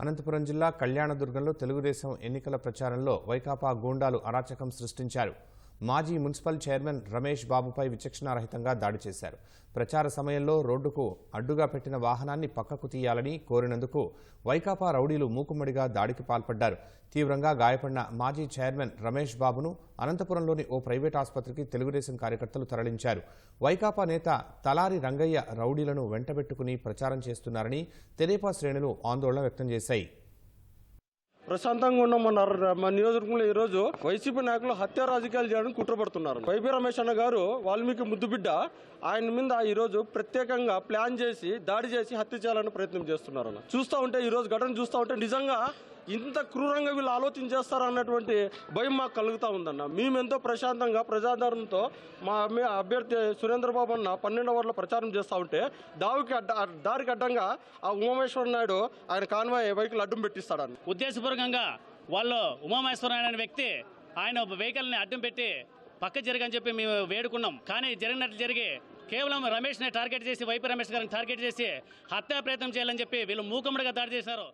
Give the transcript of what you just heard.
అనంతపురం జిల్లా కళ్యాణదుర్గంలో తెలుగుదేశం ఎన్నికల ప్రచారంలో వైకాపా గూండాలు అరాచకం సృష్టించారు. మాజీ మున్సిపల్ చైర్మన్ రమేష్ బాబుపై విచక్షణారహితంగా దాడి చేశారు. ప్రచార సమయంలో రోడ్డుకు అడ్డుగా పెట్టిన వాహనాన్ని పక్కకు తీయాలని కోరినందుకు వైకాపా రౌడీలు మూకుమ్మడిగా దాడికి పాల్పడ్డారు. తీవ్రంగా గాయపడిన మాజీ చైర్మన్ రమేష్ బాబును అనంతపురంలోని ఓ ప్రైవేట్ ఆసుపత్రికి తెలుగుదేశం కార్యకర్తలు తరలించారు. వైకాపా నేత తలారి రంగయ్య రౌడీలను వెంటబెట్టుకుని ప్రచారం చేస్తున్నారని తెదేపా శ్రేణులు ఆందోళన వ్యక్తం చేశాయి. ప్రశాంతంగా ఉన్న మన నియోజకవర్గంలో ఈ రోజు వైసీపీ నాయకులు హత్య రాజకీయాలు చేయడానికి కుట్రపడుతున్నారు. వైపీ రమేష్ అన్న గారు వాల్మీకి ముద్దుబిడ్డ. ఆయన మీద ఈ రోజు ప్రత్యేకంగా ప్లాన్ చేసి దాడి చేసి హత్య చేయాలని ప్రయత్నం చేస్తున్నారు చూస్తూ ఉంటే ఈ రోజు ఘటన చూస్తూ ఉంటే నిజంగా ఇంత క్రూరంగా వీళ్ళు ఆలోచన చేస్తారన్నటువంటి భయం మాకు కలుగుతూ ఉందన్న. మేమెంతో ప్రశాంతంగా ప్రజాదరణతో మా అభ్యర్థి సురేంద్రబాబు అన్న పన్నెండు అవర్లో ప్రచారం చేస్తూ ఉంటే దావికి అడ్డ దారికి అడ్డంగా ఆ ఉమామేశ్వర నాయుడు ఆయన కాన్వాయ్ వెహికల్ అడ్డం పెట్టిస్తాడన్న. ఉద్దేశపూర్వకంగా వాళ్ళు ఉమామహేశ్వరరాయణ అనే వ్యక్తి ఆయన వెహికల్ని అడ్డం పెట్టి పక్క జరగని చెప్పి మేము వేడుకున్నాం. కానీ జరిగినట్లు జరిగి కేవలం రమేష్ని టార్గెట్ చేసి వైపీ రమేష్ గారిని టార్గెట్ చేసి హత్యా ప్రయత్నం చేయాలని చెప్పి వీళ్ళు మూకమ్మడిగా దాడి చేశారు.